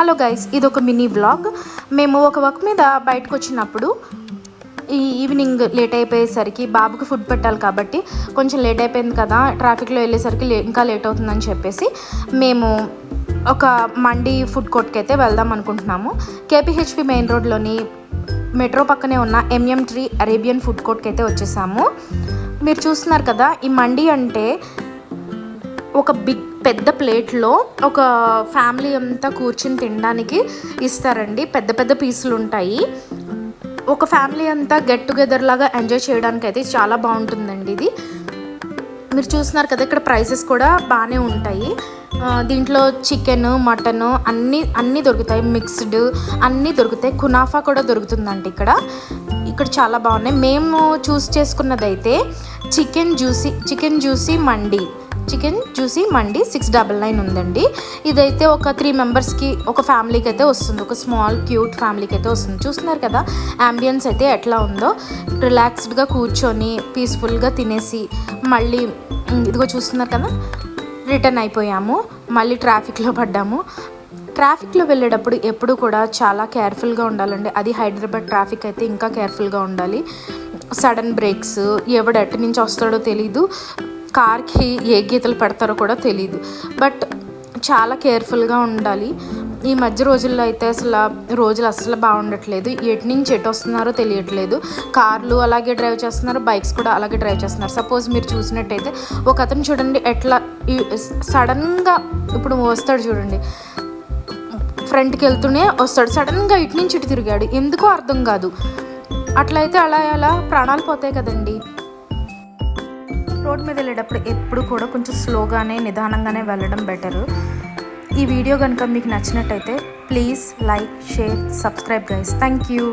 Hello guys ఇది ఒక mini blog. మేము ఒక వర్క్ మీద బయటకు వచ్చినప్పుడు ఈ ఈవినింగ్ లేట్ అయిపోయేసరికి బాబుకి ఫుడ్ పెట్టాలి కాబట్టి కొంచెం లేట్ అయిపోయింది కదా ట్రాఫిక్లో వెళ్ళేసరికి లే- ఇంకా లేట్ అవుతుందని చెప్పేసి మేము ఒక మండి ఫుడ్ కోర్ట్కి అయితే వెళ్దాం అనుకుంటున్నాము. కేపీహెచ్పి మెయిన్ రోడ్లోని మెట్రో పక్కనే ఉన్న ఎంఎం ట్రీ అరేబియన్ ఫుడ్ కోర్ట్కి అయితే వచ్చేసాము. మీరు చూస్తున్నారు కదా ఈ మండి అంటే ఒక బిగ్ పెద్ద ప్లేట్లో ఒక ఫ్యామిలీ అంతా కూర్చుని తినడానికి ఇస్తారండి. పెద్ద పెద్ద పీసులు ఉంటాయి. ఒక ఫ్యామిలీ అంతా గెట్ టుగెదర్ లాగా ఎంజాయ్ చేయడానికి అయితే చాలా బాగుంటుందండి ఇది. మీరు చూస్తున్నారు కదా ఇక్కడ ప్రైసెస్ కూడా బాగానే ఉంటాయి. దీంట్లో చికెన్ మటన్ అన్నీ అన్నీ దొరుకుతాయి. మిక్స్డ్ అన్నీ దొరుకుతాయి. కునాఫా కూడా దొరుకుతుందండి ఇక్కడ. ఇక్కడ చాలా బాగున్నాయి. మేము choose చేసుకున్నదైతే chicken juicy chicken juicy mandi. Chicken juicy mandi six double nine ఉందండి. ఇదైతే ఒక త్రీ మెంబర్స్కి ఒక ఫ్యామిలీకి అయితే వస్తుంది. ఒక స్మాల్ క్యూట్ ఫ్యామిలీకి అయితే వస్తుంది. చూస్తున్నారు కదా అంబియన్స్ అయితే ఎట్లా ఉందో. రిలాక్స్డ్గా కూర్చొని పీస్ఫుల్గా తినేసి మళ్ళీ ఇదిగో చూస్తున్నారు కదా రిటర్న్ అయిపోయాము. మళ్ళీ ట్రాఫిక్లో పడ్డాము. ట్రాఫిక్లో వెళ్ళేటప్పుడు ఎప్పుడు కూడా చాలా కేర్ఫుల్గా ఉండాలండి. అది హైదరాబాద్ ట్రాఫిక్ అయితే ఇంకా కేర్ఫుల్గా ఉండాలి. సడన్ బ్రేక్స్ ఎవడు ఎటు నుంచి వస్తాడో తెలీదు. కార్కి ఏ గీతలు పెడతారో కూడా తెలియదు బట్ చాలా కేర్ఫుల్గా ఉండాలి. ఈ మధ్య రోజుల్లో అయితే అసలు రోజులు అసలు బాగుండట్లేదు. ఎటు నుంచి ఎటు వస్తున్నారో తెలియట్లేదు. కార్లు అలాగే డ్రైవ్ చేస్తున్నారు బైక్స్ కూడా అలాగే డ్రైవ్ చేస్తున్నారు. సపోజ్ మీరు చూసినట్టయితే ఒక అతను చూడండి ఎట్లా సడన్గా ఇప్పుడు వస్తాడు చూడండి. ఫ్రంట్కి వెళ్తూనే వస్తాడు. సడన్గా ఇటు నుంచి ఇటు తిరిగాడు. ఎందుకో అర్థం కాదు. అట్లయితే అలా అలా ప్రాణాలు పోతాయి కదండి. రోడ్ మీద వెళ్ళేటప్పుడు ఎప్పుడు కూడా కొంచెం స్లోగానే నిదానంగానే వెళ్ళడం బెటరు ఈ వీడియో కనుక మీకు నచ్చినట్టయితే please like share subscribe guys thank you